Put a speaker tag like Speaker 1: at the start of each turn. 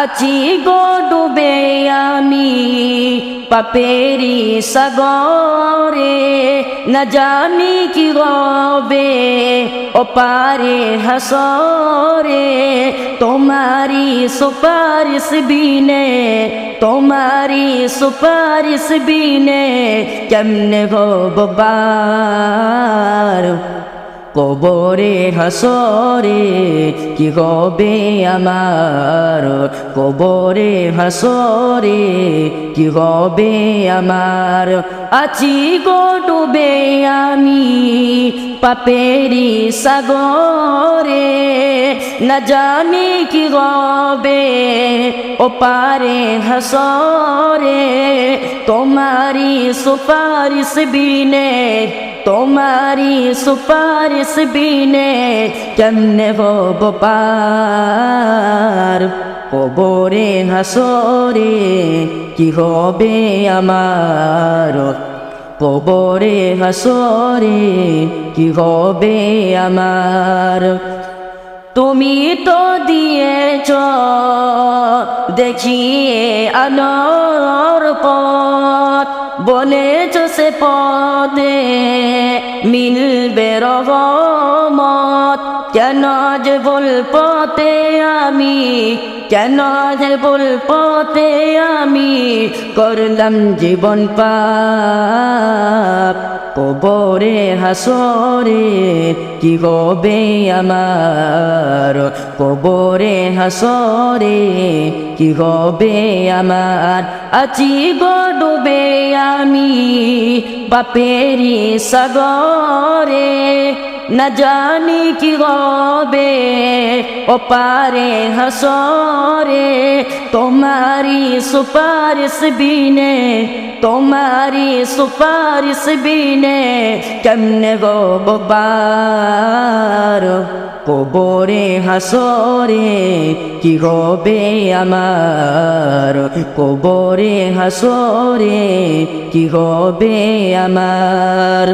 Speaker 1: আছি গো ডুবে আমি পাপেরি সাগরে। না জানি কি হবে ও পারে হাসরে। তোমারি সুপারিশ বিনে তোমারি সুপারিশ বিনে কেমনে ভবার কবরে হাসরে, কি হবে আমার? কবরে হাসরে, কি হবে আমার? আছি গো ডুবে আমি পাপেরি সাগরে, না জানি কি হবে ও পারে হাসরে। তোমারি সুপারিশ বিনে তোমারি সুপারিশ বিনে কেমনে হব কবরে হাসরে কি হবে আমার? কবরে হাসরে কি হবে আমার? তুমি তো দিয়েছ, দেখিয়ে আলোর পথ। বলেছ সে পদে, মিলবে রহমত। কেন যে বল পথে আমি, কেন যে বল পথে আমি করলাম জীবন পাপ। কবরে হাসরে, কি হবে আমার? কবরে হাসরে, কি হবে আমার? আছি গো ডুবে আমি বাপেরি সাগরে না জানি কি হবে ও পারে হাসরে তোমারি সুপারিশ বিনে তোমারি সুপারিশ বিনে কেমনে গো বার কবরে হাসরে কি হবে আমার কবরে হাসরে কি হবে আমার